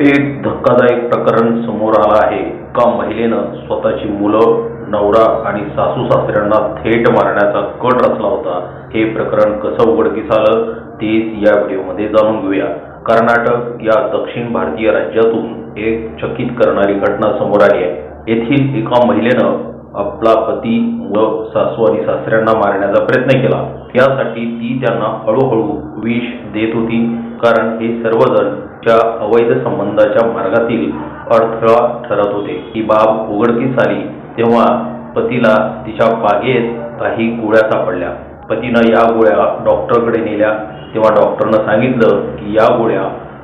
एक धक्कादायक प्रकरण समोर आलं आहे. एका महिलेनं स्वतःची मुलं नवरा आणि सासू सासऱ्यांना थेट मारण्याचा कट रचला होता. हे प्रकरण कसं उघडकीस आलं तेच या व्हिडिओमध्ये जाणून घेऊया. कर्नाटक या दक्षिण भारतीय राज्यातून एक चकित करणारी घटना समोर आली आहे. येथील एका महिलेनं आपला पती मुलं सासू आणि सासऱ्यांना मारण्याचा प्रयत्न केला. यासाठी ती त्यांना हळूहळू विष देत होती. कारण हे सर्वजण त्या अवैध संबंधाच्या मार्गातील अडथळा ठरत होते. ही बाब उघडकीस आली तेव्हा पतीला तिच्या बागेत काही गोळ्या सापडल्या. पतीनं या गोळ्या डॉक्टरकडे नेल्या. तेव्हा डॉक्टरनं सांगितलं की या गोळ्या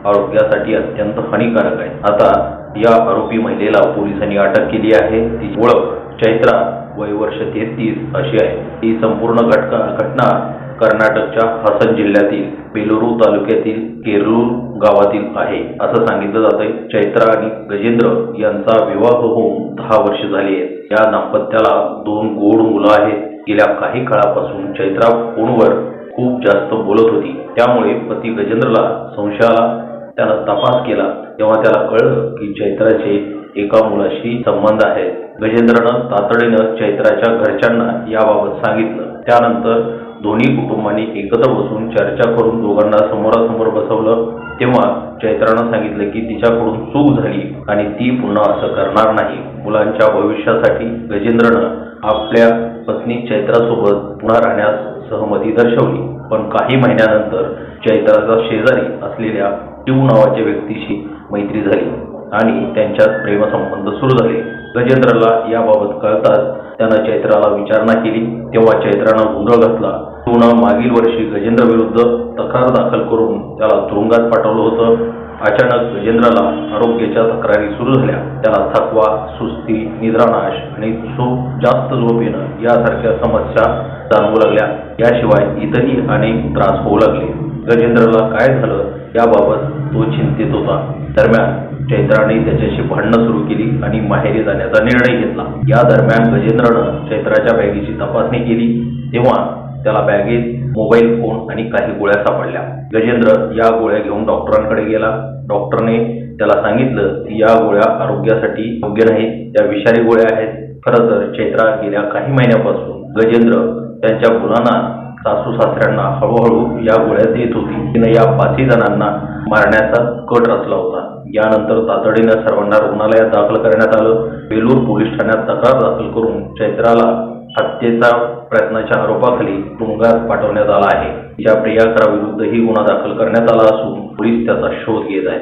आरोग्यासाठी अत्यंत हानिकारक आहेत. आता या आरोपी महिलेला पोलिसांनी अटक केली आहे. ती ओळख चैत्रा वय वर्ष तेहतीस अशी आहे. ही संपूर्ण घटका घटना कर्नाटकच्या हसन जिल्ह्यातील बेलुरू तालुक्यातील केरलूर गावातील आहे असं सांगितलं जातंय. चैत्रा आणि गजेंद्र यांचा विवाह होऊन दहा वर्ष झाली आहेत. या दाम्पत्याला दोन गोड मुलं आहेत. गेल्या काही काळापासून चैत्रा फोनवर खूप जास्त बोलत होती. त्यामुळे पती गजेंद्रला संशयाला त्याला तपास केला. तेव्हा त्याला कळलं की चैत्राचे एका मुलाशी संबंध आहेत. गजेंद्रनं तातडीनं चैत्राच्या घरच्यांना याबाबत सांगितलं. त्यानंतर दोन्ही कुटुंबांनी एकत्र बसून चर्चा करून दोघांना समोरासमोर बसवलं. तेव्हा चैत्रानं सांगितलं की तिच्याकडून चूक झाली आणि ती पुन्हा असं करणार नाही. मुलांच्या भविष्यासाठी गजेंद्रनं आपल्या पत्नी चैत्रासोबत पुन्हा राहण्यास सहमती दर्शवली. पण काही महिन्यानंतर चैत्राचा शेजारी असलेल्या ट्यू नावाच्या व्यक्तीशी मैत्री झाली आणि त्यांच्यात प्रेमसंबंध सुरू झाले. गजेंद्रला याबाबत कळताच त्यानं चैत्राला विचारणा केली. तेव्हा चैत्रानं गोंधळ घातला. शिवनं मागील वर्षी गजेंद्र विरुद्ध तक्रार दाखल करून त्याला तुरुंगात पाठवलं होतं. अचानक गजेंद्रला आरोग्याच्या तक्रारी सुरू झाल्या. त्याला थकवा सुस्ती निद्रानाश आणि झोप जास्त झोप येणं यासारख्या समस्या जाणवू लागल्या. याशिवाय इतरही अनेक त्रास होऊ लागले. गजेंद्रला काय झालं? याबाबत तो चिंतित होता. दरम्यान चैत्राने त्याच्याशी भांडणं सुरू केली आणि माहेरी जाण्याचा निर्णय घेतला. या दरम्यान गजेंद्रनं चैत्राच्या बॅगेची तपासणी केली. तेव्हा त्याला बॅगेत मोबाईल फोन आणि काही गोळ्या सापडल्या. गजेंद्र या गोळ्या घेऊन डॉक्टरांकडे गेला. डॉक्टरने त्याला सांगितलं की या गोळ्या आरोग्यासाठी योग्य नाहीत. त्या विषारी गोळ्या आहेत. खरं तर चैत्रा गेल्या काही महिन्यापासून गजेंद्र त्यांच्या मुलांना सासू सासऱ्यांना हळूहळू या गोळ्या देत होती. तिनं या पाचही जणांना मारण्याचा कट रचला होता. यानंतर तातडीनं सर्वांना रुग्णालयात दाखल करण्यात आलं. बेलूर पोलीस ठाण्यात तक्रार दाखल करून चैत्राला हत्येचा प्रयत्नाच्या आरोपाखाली तुरुंगात पाठवण्यात आला आहे. या प्रियाकराविरुद्धही गुन्हा दाखल करण्यात आला असून पोलीस त्याचा शोध घेत आहेत.